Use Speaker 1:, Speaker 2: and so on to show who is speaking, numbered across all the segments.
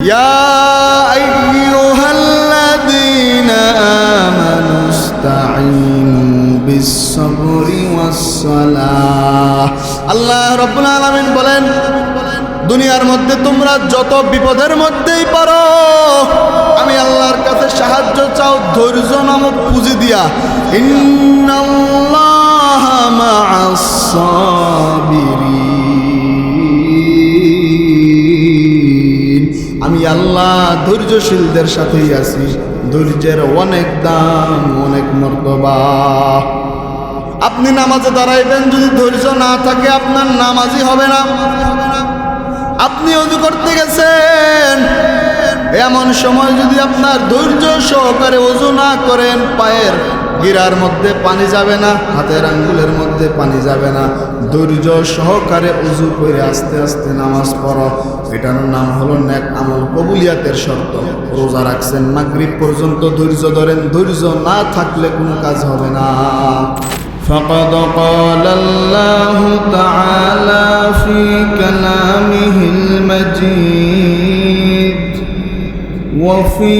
Speaker 1: يا أيها الذين آمنوا استعينوا بالصبر والصلاة আল্লাহ রব্বুল আলামিন বলেন দুনিয়ার মধ্যে তোমরা যত বিপদের মধ্যেই পারো আমি আল্লাহর কাছে সাহায্য চাও ধৈর্য নামক পুঁজি দিয়া ইন্নাল্লাহ মা'আস সাবিরিন আমি আল্লাহ ধৈর্যশীলদের সাথেই আছি। ধৈর্যের অনেক দাম, অনেক মর্তবা। আপনি নামাজে দাঁড়াইবেন, যদি ধৈর্য না থাকে আপনার নামাজই হবে না। আপনি অজু করতে গেছেন, এমন সময় যদি আপনার ধৈর্য সহকারে অজু না করেন, পায়ের গিরার মধ্যে পানি যাবে না হাতের আঙ্গুলের মধ্যে পানি যাবে না ধৈর্য সহকারে উজু করে আস্তে আস্তে নামাজ পড়ো এটার নাম হলো ন্যাক আমল কবুলিয়াতের শর্ত রোজা রাখছেন মাগরিব পর্যন্ত ধৈর্য ধরেন ধৈর্য না থাকলে কোনো কাজ হবে না فقد قال الله تعالى في كلامه المجيد وفي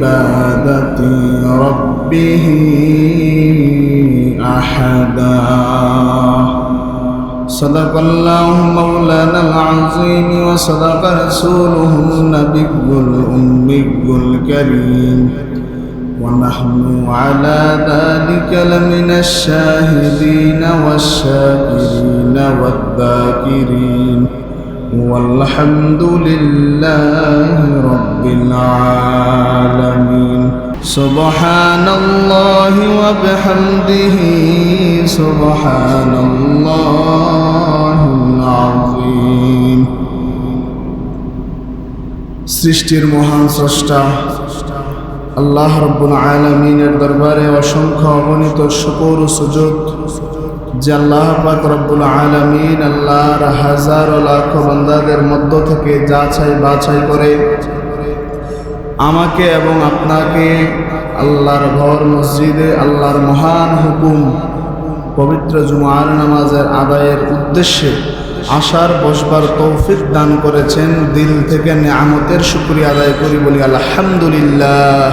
Speaker 1: بعبادة ربه أحدا. صدق الله مولانا العظيم وصدق رسوله النبي الأمي الكريم. ونحن على ذلك لمن الشاهدين والشاكرين والذاكرين. والحمد لله رب العالمين سبحان الله وبحمده سبحان الله العظيم সৃষ্টির মহান স্রষ্টা আল্লাহ রব্বুল আলমিনের দরবারে অসংখ্য অগণিত শুকর ও সুযোগ যে আল্লাহ পাক রব্বুল আলমিন আল্লাহর হাজার লাখ বান্দাদের মধ্য থেকে যাচাই বাছাই করে আমাকে এবং আপনাকে আল্লাহর ঘর, মসজিদে আল্লাহর মহান হুকুম, পবিত্র জুমার নামাজের আদায়ের উদ্দেশ্যে আশার বসবার তৌফিক দান করেছেন। দিল থেকে নিয়ামতের শুক্রিয়া আদায় করি বলি আলহামদুলিল্লাহ।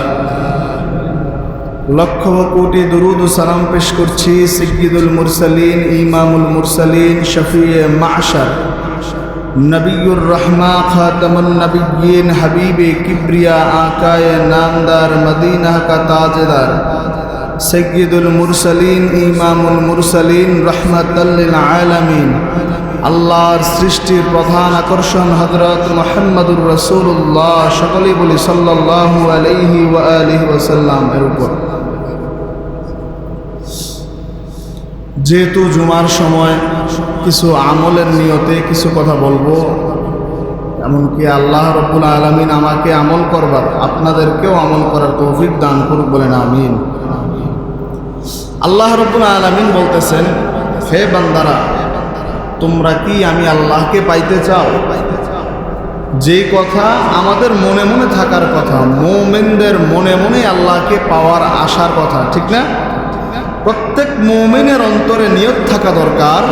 Speaker 1: লক্ষ কোটি দরুদ সালাম পেশ করছি সিদ্দিদুল মুরসালিন, ইমামুল মুরসালিন, শফিয়ে মাশার। নবিউর রহমা খাতমুল নবিয়িন হাবিবে কিবরিয়া আকায়ে নামদার, মদিনা কা তাজদার। সৈয়দুল মুরসালিন, ইমামুল মুরসালিন রহমাতাল্লিল আলামিন। আল্লাহর সৃষ্টির প্রধান আকর্ষণ হজরত মোহাম্মদুর রসুল্লাহ সকলেই বলি ওয়া আলিহি ওয়াসাল্লাম এর উপর। যেহেতু জুমার সময় কিছু আমলের নিয়তে কিছু কথা বলব, এমনকি আল্লাহ রব্বুল আলমিন আমাকে আমল করবার, আপনাদেরকেও আমল করার তৌফিক দান করুক বলেন, আমিন। আল্লাহ রব্বুল আলমিন বলতেছেন, হে বান্দারা তোমরা কি আমি আল্লাহকে পাইতে চাও? যে কথা আমাদের মনে মনে থাকার কথা, মোমেনদের মনে মনে আল্লাহকে পাওয়ার আশার কথা, ঠিক না? প্রত্যেক মোমেনের অন্তরে নিয়ত থাকা দরকার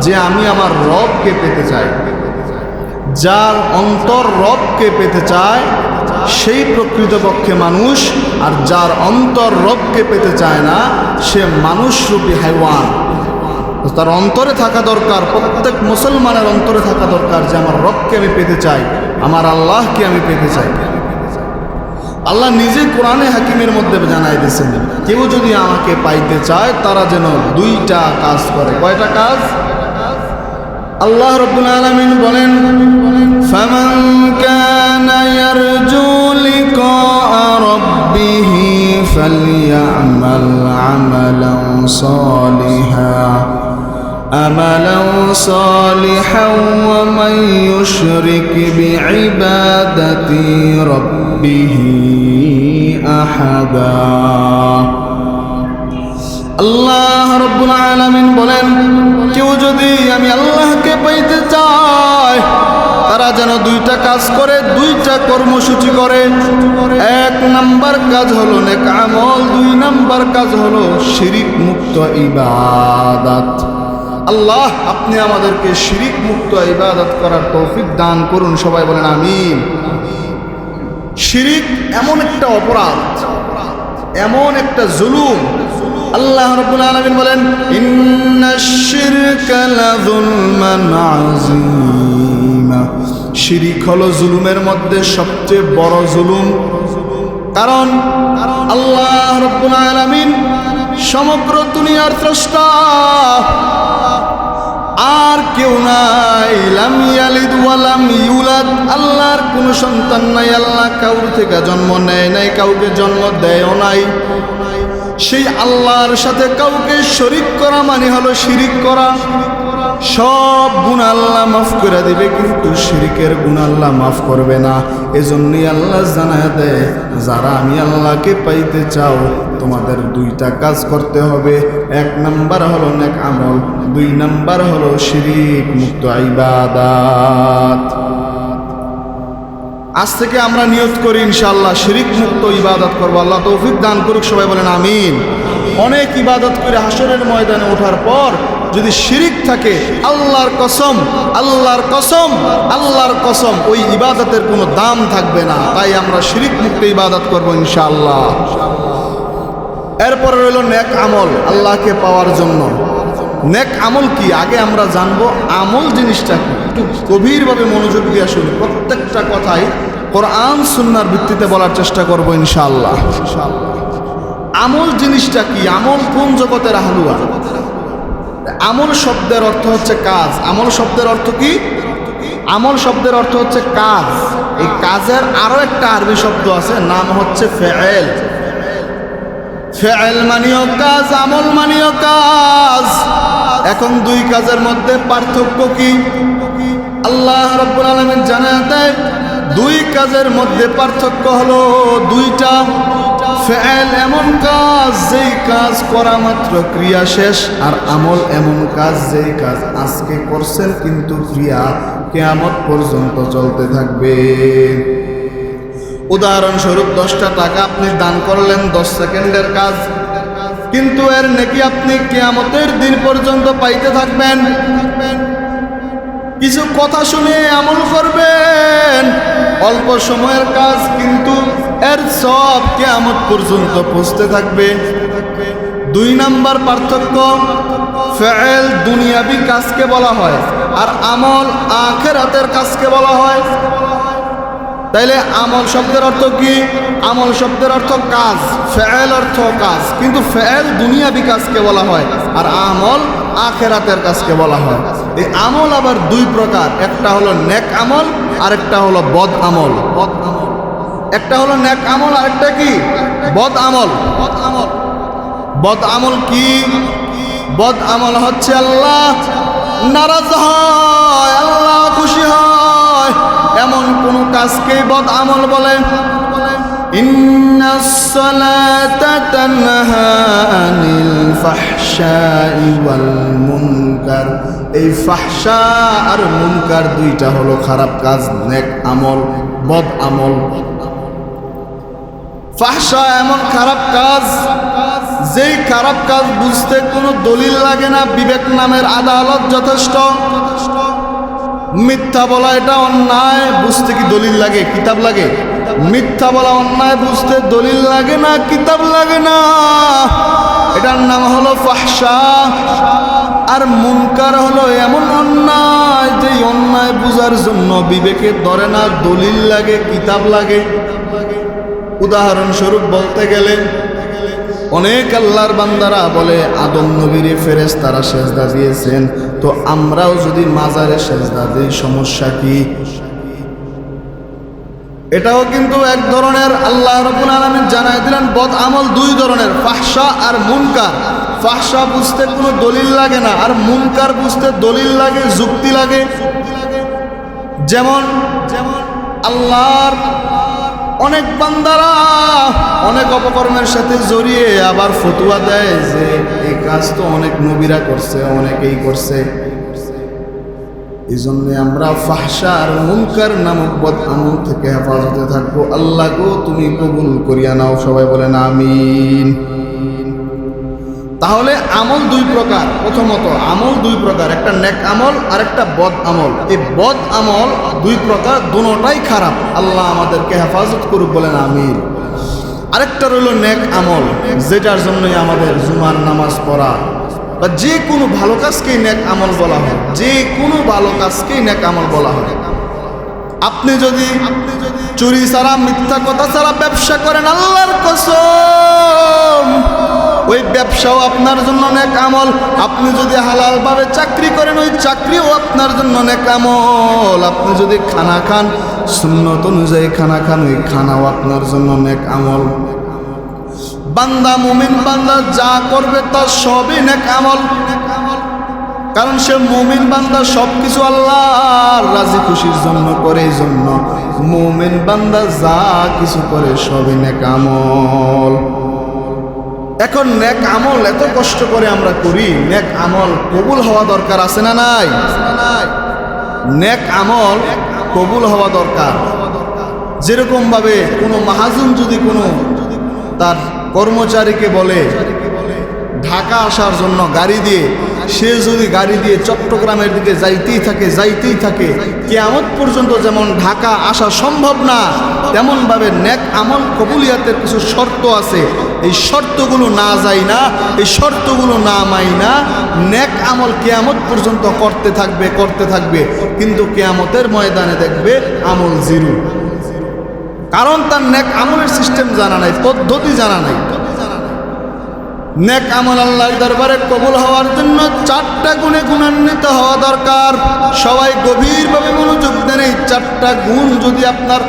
Speaker 1: যে আমি আমার রবকে পেতে চাই। যার অন্তর রবকে পেতে চায়, সেই প্রকৃতপক্ষে মানুষ, আর যার অন্তর রবকে পেতে চায় না, সে মানুষরূপী হাইওয়ান। তার অন্তরে থাকা দরকার, প্রত্যেক মুসলমানের অন্তরে থাকা দরকার যে আমার রবকে আমি পেতে চাই, আমার আল্লাহকে আমি পেতে চাই। আল্লাহ নিজে কোরআনে হাকিমের মধ্যে জানাই দিয়েছেন, কেউ যদি আমাকে পাইতে চায়, তারা যেন দুইটা কাজ করে। কয়টা কাজ? আল্লাহ রব্বুল আলামিন বলেন রাব্বিহ ফালইআমাল আমালান সালিহা। عملا صالحا ومن يشرك بعبادة ربه أحدا আল্লাহ রব্বুল আলামিন বলেন কেউ যদি আমি আল্লাহকে পাইতে চায় তারা যেন দুইটা কাজ করে দুইটা কর্মসূচি করে এক নাম্বার কাজ হলো নেক আমল দুই নাম্বার কাজ হলো শিরিক মুক্ত ইবাদত আল্লাহ, আপনি আমাদেরকে শিরিক মুক্ত ইবাদত করার তৌফিক দান করুন। সবাই বলেন আমিন। শিরিক এমন একটা অপরাধ, এমন একটা জুলুম। আল্লাহ রাব্বুল আলামিন বলেন শিরকা হলো জুলুমের মধ্যে সবচেয়ে বড় জুলুম। কারণ আল্লাহ রাব্বুল আলামিন সমগ্র দুনিয়ার স্রষ্টা। কেউ নাই। লাম ইয়ালিদ ওয়ালাম ইউলাদ। আল্লাহর কোনো সন্তান নাই। আল্লাহ কাউর থেকে জন্ম নেয় নাই, কাউকে জন্ম দেয়ও নাই। সেই আল্লাহর সাথে কাউকে শরিক করা মানে হলো শিরিক করা। সব গুণ আল্লাহ মাফ করে দিবে, কিন্তু শিরিকের গুণ আল্লাহ মাফ করবে না। এজন্যই আল্লাহ জানায় দেয়, যারা আমি আল্লাহকে পাইতে চাও তোমাদের দুইটা কাজ করতে হবে। এক নাম্বার হলো নেক আমল, দুই নাম্বার হলো শিরিক মুক্ত ইবাদাত। আজ থেকে আমরা নিয়ত করি ইনশাআল্লাহ, শিরিক মুক্ত ইবাদত করব। আল্লাহ তৌফিক দান করুক, সবাই বলেন আমিন। অনেক ইবাদত করে হাসরের ময়দানে ওঠার পর যদি শিরিক থাকে, আল্লাহর কসম আল্লাহর কসম আল্লাহর কসম, ওই ইবাদতের কোনো দাম থাকবে না। তাই আমরা শিরিক মুক্ত ইবাদত করব ইনশাআল্লাহ। এরপরে রইল নেক আমল, আল্লাহকে পাওয়ার জন্য। নেক আমল কি? আগে আমরা জানব আমল জিনিসটা কি। একটু গভীরভাবে মনোযোগ দিয়ে শুনি। প্রত্যেকটা কথাই কোরআন, সুন্নার ভিত্তিতে বলার চেষ্টা করব ইনশাআল্লাহ। আমল জিনিসটা কি? আমল কোন জগতের হালুয়া আমল শব্দের অর্থ হচ্ছে কাজ। আমল শব্দের অর্থ কি? আমল শব্দের অর্থ হচ্ছে কাজ। এই কাজের আরও একটা আরবি শব্দ আছে, নাম হচ্ছে ফেয়েল ফেয়েল মানিও কাজ, আমল মানিও কাজ। এখন দুই কাজের মধ্যে পার্থক্য কি? আল্লাহ রব্বুল আলমিন জানা দেয়, দুই কাজের মধ্যে পার্থক্য হলো দুইটা। ফেল এমন কাজ, যেই কাজ করা মাত্র ক্রিয়া শেষ, আর আমল এমন কাজ, যেই কাজ আজকে করছেন, কিন্তু ক্রিয়া কেয়ামত পর্যন্ত চলতে থাকবে। উদাহরণস্বরূপ দশটা টাকা আপনি দান করলেন, দশ সেকেন্ডের কাজ। কিন্তু এর নাকি আপনি কেয়ামতের দিন পর্যন্ত পাইতে থাকবেন। কিছু কথা শুনে আমল করবেন। অল্প সময়ের কাজ, কিন্তু এর সব কেয়ামত পর্যন্ত পৌঁছতে থাকবে। দুই নাম্বার পার্থক্য ফেল দুনিয়াবি কাজকে বলা হয়, আর আমল আখেরাতের কাজকে বলা হয়। তাইলে আমল শব্দের অর্থ কি? আমল শব্দের অর্থ কাজ ফেল অর্থ কাজ। কিন্তু ফেল দুনিয়া বিকাশকে বলা হয়, আর আমল আখেরাতের কাজকে বলা হয়। এই আমল আবার দুই প্রকার, একটা হলো নেক আমল আর একটা হলো বদ আমল। বদ আমল একটা হলো নেক আমল, আরেকটা কি? বদ আমল বদ আমল। বদ আমল কি? বদ আমল হচ্ছে আল্লাহ, নারাজ হয়, আল্লাহ খুশি হয়। কোন কাজকে বদ আমল বলে এই ফাহশা আর মুনকার দুইটা হলো খারাপ কাজ, নেক আমল বদ আমল ফাহশা এমন খারাপ কাজ, যেই খারাপ কাজ বুঝতে কোনো দলিল লাগে না, বিবেক নামের আদালত যথেষ্ট। মিথ্যা বলা এটা অন্যায়, বুঝতে কি দলিল লাগে, কিতাব লাগে? মিথ্যা বলা অন্যায়, বুঝতে দলিল লাগে না, কিতাব লাগে না। এটার নাম হলো ফাহশা। আর মুনকার হলো এমন অন্যায় যে অন্যায় বুঝার জন্য বিবেকে ধরে না, দলিল লাগে, কিতাব লাগে। উদাহরণস্বরূপ বলতে গেলে অনেক আল্লাহর বান্দারা বলে, আদম নবীর ফেরেস তারা সেজদা দিয়েছেন। তো আমরাও যদি মাজারে সেজদা দিই, সমস্যা কি? এটাও কিন্তু এক ধরনের আল্লাহ রবুল আলমিন জানাই দিলেন বদ আমল দুই ধরনের ফাহসা আর মুনকার। ফাহসা বুঝতে কোনো দলিল লাগে না, আর মুনকার বুঝতে দলিল লাগে, যুক্তি লাগে। যেমন যেমন আল্লাহর অনেক বান্দারা অনেক অপকর্মের সাথে জড়িয়ে আবার ফতুয়া দেয় যে, এই কাজ তো অনেক নবীরা করছে, অনেকেই করছে। এই জন্য আমরা ফাহসার মুনকার নামক বদ আমল থেকে হেফাজতে থাকব। আল্লাহ গো, তুমি কবুল করিয়া নাও। সবাই বলেন, আমিন। তাহলে আমল দুই প্রকার। প্রথমত, আমল দুই প্রকার। একটা নেক আমল আর একটা বদ আমল। এই বদ আমল দুই প্রকার, দুটাই খারাপ। আল্লাহ আমাদেরকে হেফাজত করুক বলেন, আমিন। আরেকটা রইল নেক আমল, যেটার জন্যই আমাদের জুমার নামাজ পড়া। বা যে কোনো ভালো কাজকেই নেক আমল বলা হয়। যে কোনো ভালো কাজকেই নেক আমল বলা হয়। আপনি যদি চুরি ছাড়া, মিথ্যা কথা ছাড়া ব্যবসা করেন, আল্লাহর কসম ওই ব্যবসাও আপনার জন্য অনেক আমল। আপনি যদি হালালভাবে চাকরি করেন, ওই চাকরিও আপনার জন্য অনেক আমল। আপনি যদি খানা খান, সুন্নত অনুযায়ী খানা খান, ওই খানাও আপনার জন্য অনেক আমল। বান্দা, মুমিন বান্দা যা করবে তার সবই নেক আমল। কারণ সে মুমিন বান্দা সব কিছু আল্লাহর রাজি খুশির জন্য করে, এই জন্য মুমিন বান্দা যা কিছু করে সবই নেক আমল। এখন নেক আমল এত কষ্ট করে আমরা করি, নেক আমল কবুল হওয়া দরকার আছে না নাই? নেক আমল কবুল হওয়া দরকার। যেরকম ভাবে কোনো মাহাজুন যদি কোনো তার কর্মচারীকে বলে, ঢাকা আসার জন্য গাড়ি দিয়ে সে যদি গাড়ি দিয়ে চট্টগ্রামের দিকে যাইতেই থাকে যাইতেই থাকে, কেয়ামত পর্যন্ত যেমন ঢাকা আসা সম্ভব না, তেমনভাবে নেক আমল কবুলিয়াতের কিছু শর্ত আছে। এই শর্তগুলো না যাই না, এই শর্তগুলো না মাই না, নেক আমল কেয়ামত পর্যন্ত করতে থাকবে করতে থাকবে। কিন্তু কেয়ামতের ময়দানে দেখবে আমল জিরো। কারণ তার নেক আমলের সিস্টেম জানা নাই, পদ্ধতি জানা নাই। নেক আমল আল্লাহর দরবারে কবুল হওয়ার জন্য চারটা গুণে গুণান্বিত হওয়া দরকার। সবাই গভীরভাবে মনোযোগ দেন এই চারটা গুণ যদি আপনার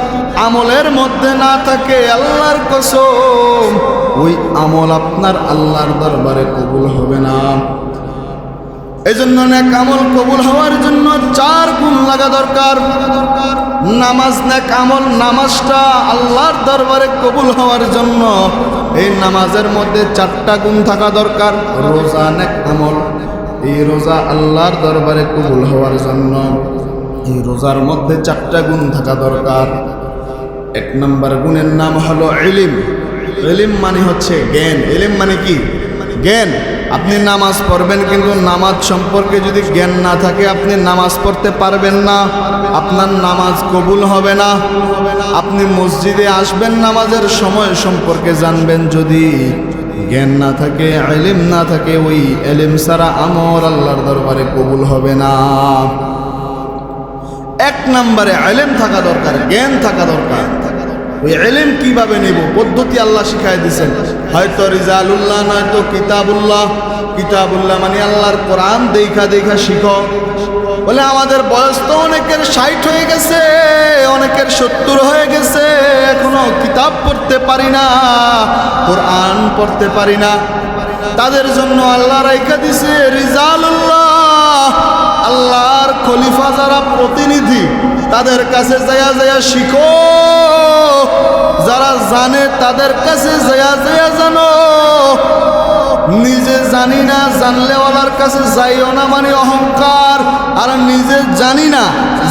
Speaker 1: আমলের মধ্যে না থাকে, আল্লাহর কসম, ওই আমল আপনার আল্লাহর দরবারে কবুল হবে না। এই জন্য নেক আমল কবুল হওয়ার জন্য চার গুণ লাগা দরকার। নামাজ নেক আমল নামাজটা আল্লাহর দরবারে কবুল হওয়ার জন্য এই নামাজের মধ্যে চারটা গুণ থাকা দরকার, রোজা নেক আমল। এই রোজা আল্লাহর দরবারে কবুল হওয়ার জন্য এই রোজার মধ্যে চারটা গুণ থাকা দরকার। এক নম্বর গুণের নাম হলো এলিম এলিম মানে হচ্ছে জ্ঞান। এলিম মানে কি? জ্ঞান। আপনি নামাজ পড়বেন, কিন্তু নামাজ সম্পর্কে যদি জ্ঞান না থাকে, আপনি নামাজ পড়তে পারবেন না। আপনার নামাজ কবুল হবে না। আপনি মসজিদে আসবেন, নামাজের সময় সম্পর্কে জানবেন, যদি জ্ঞান না থাকে এলিম না থাকে, ওই এলিম সারা আমর আল্লাহর দরবারে কবুল হবে না। এক নম্বরে এলেম থাকা দরকার, জ্ঞান থাকা দরকার। ওই এলেম কীভাবে নেব? পদ্ধতি আল্লাহ শিখাই দিয়েছেন। হয়তো রিজালুল্লাহ নয়তো কিতাবুল্লাহ। কিতাবুল্লাহ মানে আল্লাহর কোরআন দেখা দেখা শিখো। বলে আমাদের বয়স তো অনেকের ষাট হয়ে গেছে, অনেকের সত্তর হয়ে গেছে, এখনও কিতাব পড়তে পারি না, কোরআন পড়তে পারি না। তাদের জন্য আল্লাহ রেখা দিছে রিজালুল্লাহ। আল্লাহর খলিফা যারা প্রতিনিধি, তাদের কাছে যায়া যায়া শিখো। তাদের কাছে যায়া যায়া জানো। নিজে জানি না জানলেওয়ালার কাছে যাইও না মানে অহংকার। আর নিজে জানি না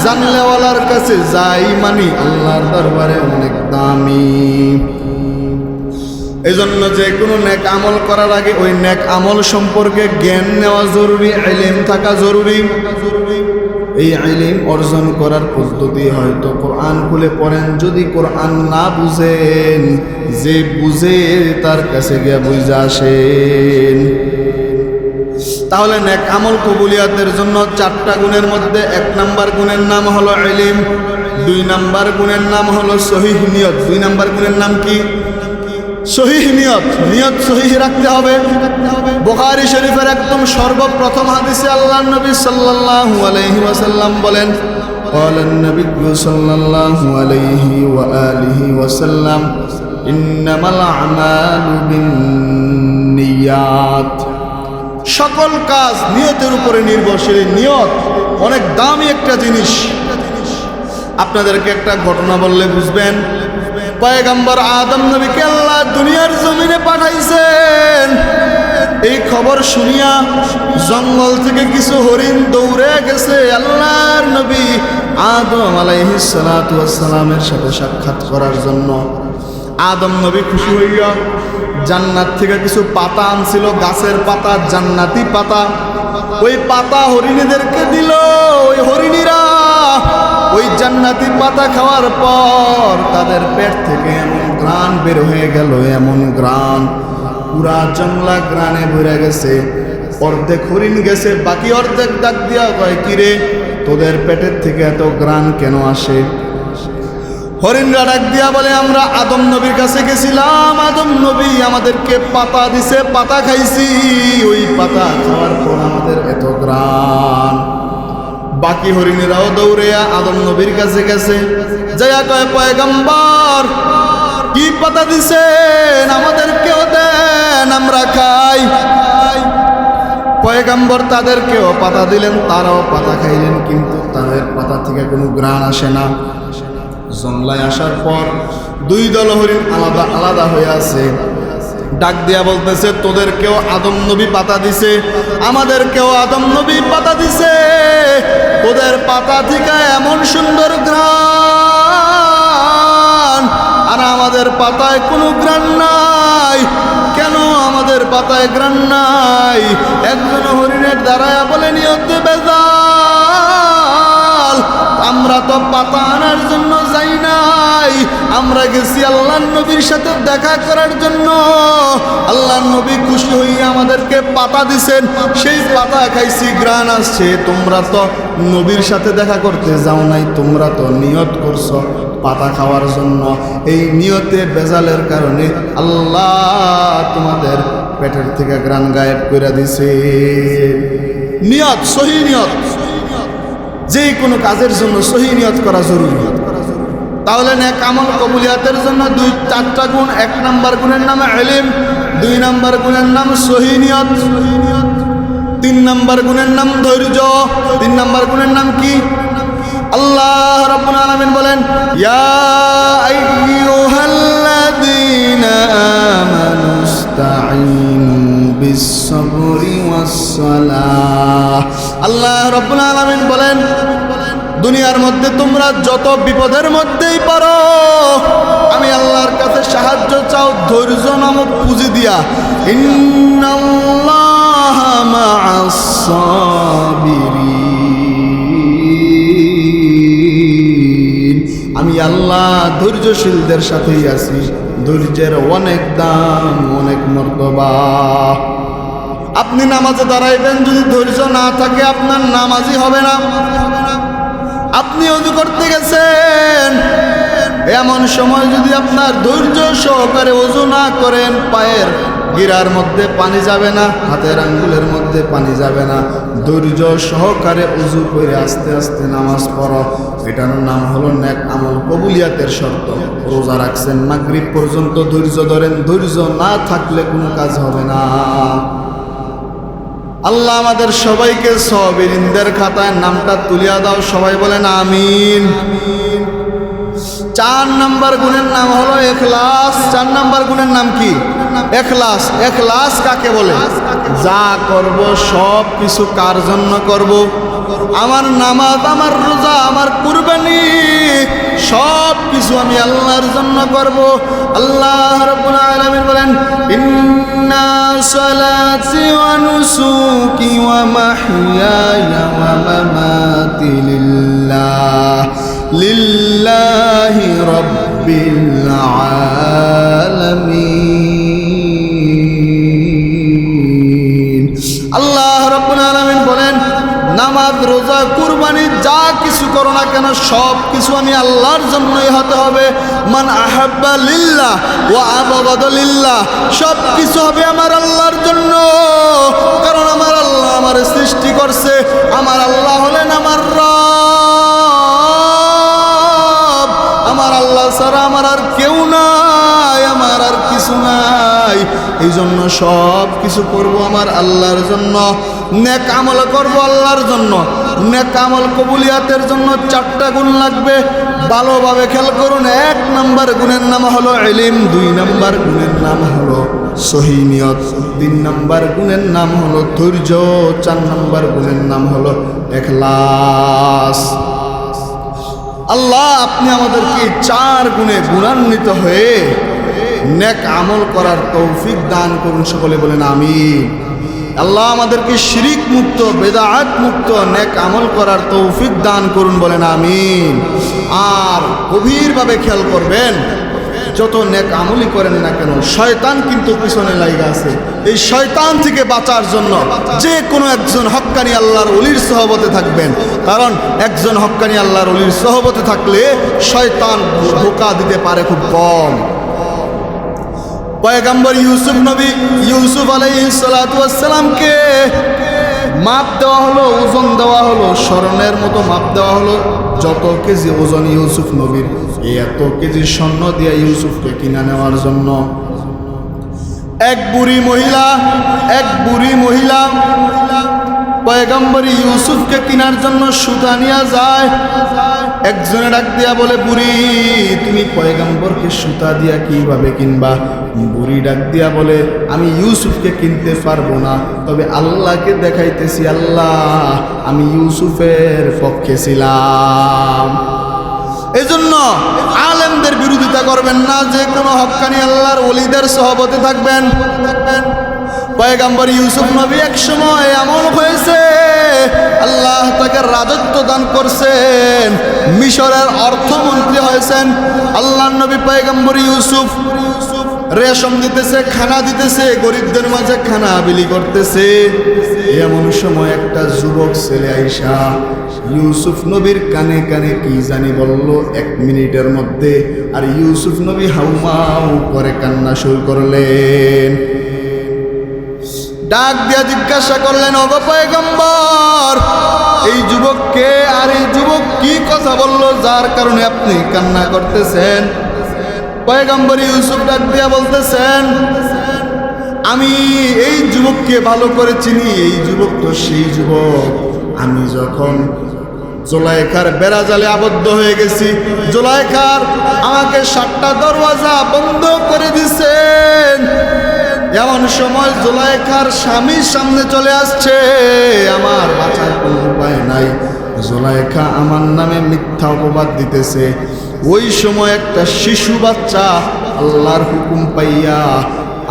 Speaker 1: জানলেওয়ালার কাছে যাই মানি আল্লাহর দরবারে অনেক দামি। এই জন্য যে কোনো ন্যাক আমল করার আগে ওই ন্যাক আমল সম্পর্কে জ্ঞান নেওয়া জরুরি এলিম থাকা জরুরি জরুরি। এই আইলিম অর্জন করার পদ্ধতি হয়তো কোরআন খুলে পড়েন। যদি কোরআন না বুঝেন, যে বুঝে তার কাছে গিয়া বুঝে আসেন। তাহলে নেক আমল কবুলিয়াতের জন্য চারটা গুণের মধ্যে এক নাম্বার গুণের নাম হলো এলিম দুই নাম্বার গুণের নাম হলো সহিহ নিয়ত। দুই নাম্বার গুণের নাম কি? সহিহ নিয়ত নিয়ত সহিহ রাখতে হবে বুখারী শরীফের একদম সর্বপ্রথম হাদিসে আল্লাহ নবী সাল্লাল্লাহু আলাইহি ওয়াসাল্লাম বলেন قال النبي صلى الله عليه وآله وسلم إنما الأعمال بالنيات সকল কাজ নিয়তের উপরে নির্ভরশীল নিয়ত অনেক দামি একটা জিনিস আপনাদেরকে একটা ঘটনা বললে বুঝবেন পয়গাম্বর আদম নবীকে আল্লাহ দুনিয়ার জমিনে পাঠাইছেন। এই খবর শুনিয়া জঙ্গল থেকে কিছু হরিণ দৌড়ে গেছে আল্লাহর নবী আদম আলাইহিস সালাতু ওয়াস সালামের সাথে সাক্ষাৎ করার জন্য। আদম নবী খুশি হইয়া জান্নাত থেকে কিছু পাতা আনছিল, গাছের পাতা, জান্নাতি পাতা। ওই পাতা হরিণীদেরকে দিল, ওই হরিণীরা ওই জান্নাতি পাতা খাওয়ার পর তাদের পেট থেকে এমন গ্রাণ বের হয়ে গেল, এমন গ্রান পুরা জংলা গ্রানে ভরে গেছে। অর্ধেক হরিণ গেছে, বাকি অর্ধেক ডাক দিয়া কয় কিরে তোদের পেটের থেকে এত গ্রাণ কেন আসে? হরিণরা ডাক দিয়া বলে, আমরা আদম নবীর কাছে গেছিলাম। আদম নবী আমাদেরকে পাতা দিছে, পাতা খাইছি। ওই পাতা খাওয়ার পর আমাদের এত গ্রান বাকি হরিণেরাও দৌড়ে আদম নবীর কাছে গেছে। জয়া কয়, পয়গম্বর, কি পাতা দিছেন? আমাদেরকেও দেন, আমরা খাই। পয়গাম্বর তাদেরকেও পাতা দিলেন, তারাও পাতা খাইলেন, কিন্তু তাদের পাতা থেকে কোনো গ্রাণ আসে না। জংলায় আসার পর দুই দল হরিণ আলাদা আলাদা হয়ে আছে। ডাক দিয়া বলতেছে তোদের কেউ আদম নবী পাতা দিছে আমাদের কেউ আদম নবী পাতা দিছে। তোদের পাতা থেকে এমন সুন্দর গ্রান আর আমাদের পাতায় কোনো গ্রান নাই। কেন আমাদের পাতায় গ্রান নাই? একজন হরিণের দ্বারায় বলে, নিয়তে বেজাল আমরা তো পাতা আনার জন্য যাই নাই। আমরা গেছি আল্লাহ নবীর সাথে দেখা করার জন্য। আল্লাহ নবী খুশি হয়ে আমাদেরকে পাতা দিছেন। সেই পাতা খাইছি গ্রান আসছে। তোমরা তো নবীর সাথে দেখা করতে যাও নাই, তোমরা তো নিয়ত করছ পাতা খাওয়ার জন্য। এই নিয়তে, বেজালের কারণে আল্লাহ তোমাদের পেটের থেকে গ্রান গায়েব করে দিছে। নিয়ত, সহি নিয়ত। যে কোনো কাজের জন্য সহি নিয়ত করা জরুরি। তাহলে নেক আমল কবুলিয়াতের জন্য দুই, চারটা গুণ, এক নাম্বার গুণের নাম এলিম, দুই নাম্বার গুণের নাম সহি নিয়ত, তিন নাম্বার গুণের নাম ধৈর্য, তিন নাম্বার গুণের নাম কি? আল্লাহ রাব্বুল আলামিন বলেন, ইয়া আইয়ুহাল্লাযীনা আমানু ইসতাঈনু বিস-সাবরি আল্লাহ রাব্বুল আলামিন বলেন, দুনিয়ার মধ্যে তোমরা যত বিপদের মধ্যেই পারো আমি আল্লাহর কাছে সাহায্য চাও, ধৈর্য নামক পুঁজি দিয়া। আমি আল্লাহ ধৈর্যশীলদের সাথেই আছি, ধৈর্যের অনেক দাম, অনেক মর্তবা। আপনি নামাজে দাঁড়াইবেন, যদি ধৈর্য না থাকে আপনার নামাজই হবে না। আপনি অজু করতে গেছেন, এমন সময় যদি আপনার ধৈর্য সহকারে অজু না করেন, পায়ের গিরার মধ্যে পানি যাবে না, হাতের আঙ্গুলের মধ্যে পানি যাবে না। ধৈর্য সহকারে উজু করে আস্তে আস্তে নামাজ পড়ো। এটার নাম হলো ন্যাক আমল, কবুলিয়াতের শর্ত। রোজা রাখছেন, মাগরিব পর্যন্ত ধৈর্য ধরেন। ধৈর্য না থাকলে কোনো কাজ হবে না। আল্লাহ আমাদের সবাইকে সবিরিনদের খাতায় নামটা তুলিয়া দাও, সবাই বলেন আমিন। চার নাম্বার গুণের নাম হলো এখলাস। চার নাম্বার গুণের নাম কি? এখলাস। এখলাস কাকে বলে? যা করব সব কিছু কার জন্য করব? আমার নামাজ, আমার রোজা, আমার কুরবানি সব কিছু আমি আল্লাহর জন্য করব। আল্লাহ রাব্বুল আলামিন বলেন, ইন্না সালাতি ওয়া নুসুকি ওয়া মাহইয়ায়া ওয়া মামাতি লিল্লাহ, লিল্লাহি রাব্বিল আলামিন। কেন? সব কিছু আমি আল্লাহর জন্যই হতে হবে। মান আহাব্বা লিল্লাহ ও আবগদ লিল্লাহ। সব কিছু হবে আমার আল্লাহর জন্য। কারণ আমার আল্লাহ আমার সৃষ্টি করছে। আমার আল্লাহ হলেন আমার রব। আমার আল্লাহ ছাড়া আমার আর কেউ নাই, আমার আর কিছু নাই। এই জন্য সব কিছু করব আমার আল্লাহর জন্য। নেক আমল করব আল্লাহর জন্য। নেক আমল কবুলিয়াতের জন্য চারটা গুণ লাগবে। ভালোভাবে খেয়াল করুন, এক নাম্বার গুণের নাম হলো এলিম দুই নাম্বার গুণের নাম হলো সহিনিয়ত তিন নাম্বার গুণের নাম হলো ধৈর্য, চার নাম্বার গুণের নাম হলো এখলাস। আল্লাহ, আপনি আমাদেরকে চার গুণে গুণান্বিত হয়ে নেক আমল করার তৌফিক দান করুন। সকলে বলেন আমি আল্লাহ আমাদেরকে শিরিক মুক্ত বেদাআত মুক্ত, নেক আমল করার তৌফিক দান করুন বলেন, আমিন। আর গভীরভাবে খেয়াল করবেন, যত নেক আমলই করেন না কেন, শয়তান কিন্তু পিছনে লাইগা আছে। এই শয়তান থেকে বাঁচার জন্য যে কোনো একজন হক্কানি আল্লাহর অলির সহবতে থাকবেন। কারণ একজন হক্কানি আল্লাহর অলির সহবতে থাকলে শয়তান ধোকা দিতে পারে খুব কম। পয়গাম্বর ইউসুফ নবী ইউসুফ আলাইসালামকে মাপ দেওয়া হলো, ওজন দেওয়া হলো স্মরণের মতো মাপ দেওয়া হলো। যত কেজি ওজন ইউসুফ নবীর এই এত কেজি স্বর্ণ দিয়ে ইউসুফকে কিনা নেওয়ার জন্য। এক বুড়ি মহিলা, এক বুড়ি মহিলা পয়গম্বর ইউসুফকে কেনার জন্য সুতা নিয়ে যায়। একজনে ডাক দিয়া বলে, বুড়ি, তুমি পয়গম্বরকে সুতা দিয়া কীভাবে কিনবা? বুড়ি ডাক দিয়া বলে, আমি ইউসুফকে কিনতে পারব না, তবে আল্লাহকে দেখাইতেছি আল্লাহ, আমি ইউসুফের পক্ষে ছিলাম। এজন্য আলেমদের বিরোধিতা করবেন না, যে কোনো হক্কানি আল্লাহর ওলিদের সহবতে থাকবেন। পয়গাম্বর ইউসুফ নবী এক সময় এমন হয়েছে, আল্লাহ তাকে রাজত্ব দান করছেন, মিশরের অর্থমন্ত্রী হয়েছেন। আল্লাহ নবী পয়গাম্বর ইউসুফ রেশম দিতেছে, খানা দিতেছে, গরিবদের মাঝে খানা বিলি করতেছে। এমন সময় একটা যুবক ছেলে আইসা ইউসুফ নবীর কানে কানে কি জানি বলল, এক মিনিটের মধ্যে। আর ইউসুফ নবী হাউমাউ করে কান্না শুরু করলেন। ডাক দিয়া জিজ্ঞাসা করলেন অগ পয়গম্বর, এই যুবককে আর এই যুবক কি কথা বলল, যার কারণে আপনি কান্না করতেছেন? পয়গম্বর ইউসুফ ডাক দিয়া বলতেছেন, আমি এই যুবককে ভালো করে চিনি, এই যুবক তো সেই যুবক। আমি যখন জোলাইখার বেড়া জালে আবদ্ধ হয়ে গেছি, জোলাইখার আমাকে সাতটা দরওয়াজা বন্ধ করে দিছেন। এমন সময় জোলাইখার স্বামীর সামনে চলে আসছে, আমার বাঁচার কোনো উপায় নাই। জোলাইখা আমার নামে মিথ্যা অপবাদ দিতেছে। ওই সময় একটা শিশু বাচ্চা আল্লাহর হুকুম পাইয়া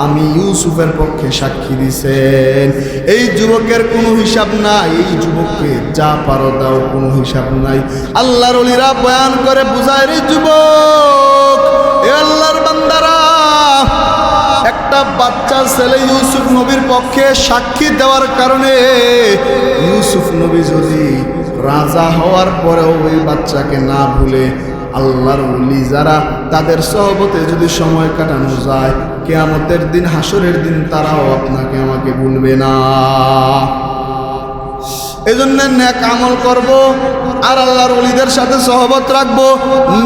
Speaker 1: আমি ইউসুফের পক্ষে সাক্ষী দিছেন। এই যুবকের কোনো হিসাব নাই, এই যুবককে যা পারো দাও, কোনো হিসাব নাই। আল্লাহর অলিরা বয়ান করে, বুঝায়, রে যুবক, এ আল্লাহর বান্দারা, একটা বাচ্চা ছেলে ইউসুফ নবীর পক্ষে সাক্ষী দেওয়ার কারণে ইউসুফ নবী যদি রাজা হওয়ার পরেও ওই বাচ্চাকে না ভুলে আল্লাহর উলি যারা তাদের সহবতে যদি সময় কাটানো যায়, কেয়ামতের দিন হাসরের দিন তারাও আপনাকে আমাকে ভুলবে না। এই জন্য ন্যাক আমল করব আর আল্লাহর অলিদের সাথে সহবত রাখব।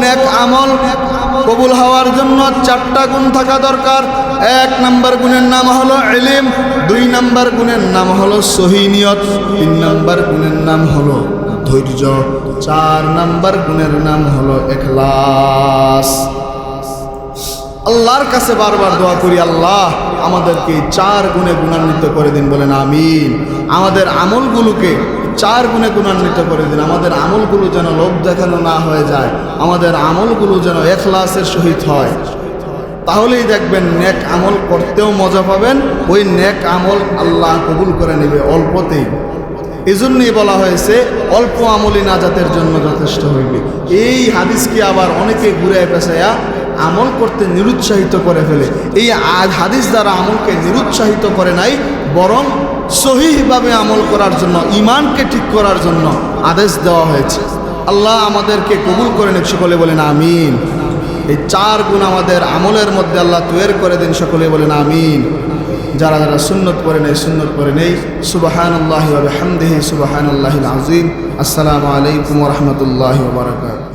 Speaker 1: ন্যাক আমল কবুল হওয়ার জন্য চারটা গুণ থাকা দরকার। এক নাম্বার গুণের নাম হলো এলিম দুই নাম্বার গুণের নাম হলো সহিনিয়ত তিন নাম্বার গুণের নাম হলো ধৈর্য, চার নাম্বার গুণের নাম হলো এখলাস। আল্লাহর কাছে বারবার দোয়া করি, আল্লাহ, আমাদেরকে চার গুণে গুণান্বিত করে দিন বলেন আমিন। আমাদের আমলগুলোকে চার গুণে গুণান্বিত করে দিন। আমাদের আমলগুলো যেন লোভ দেখানো না হয়ে যায়। আমাদের আমলগুলো যেন এখলাসের সহিত হয়। তাহলেই দেখবেন নেক আমল করতেও মজা পাবেন, ওই নেক আমল আল্লাহ কবুল করে নেবে অল্পতেই। এজন্যই বলা হয়েছে, অল্প আমলি নাজাতের জন্য যথেষ্ট হইবে। এই হাদিসকে আবার অনেকে ঘুরে পেশায়া আমল করতে নিরুৎসাহিত করে ফেলে। এই হাদিস দ্বারা আমলকে নিরুৎসাহিত করে নাই, বরং সহিভাবে আমল করার জন্য ইমানকে ঠিক করার জন্য আদেশ দেওয়া হয়েছে। আল্লাহ আমাদেরকে কবুল করে নিক, সকলে বলেন আমিন। এই চার গুণ আমাদের আমলের মধ্যে আল্লাহ তৈরি করে দিন, সকলে বলেন আমিন। যারা যারা সুন্নত পরে নেই, সুন্নত পরে নেই সুবাহান আল্লাহ হামদেহি সুবাহান আল্লাহ আজিম আসসালামু আলাইকুম রহমতুল্লাহ বারকাত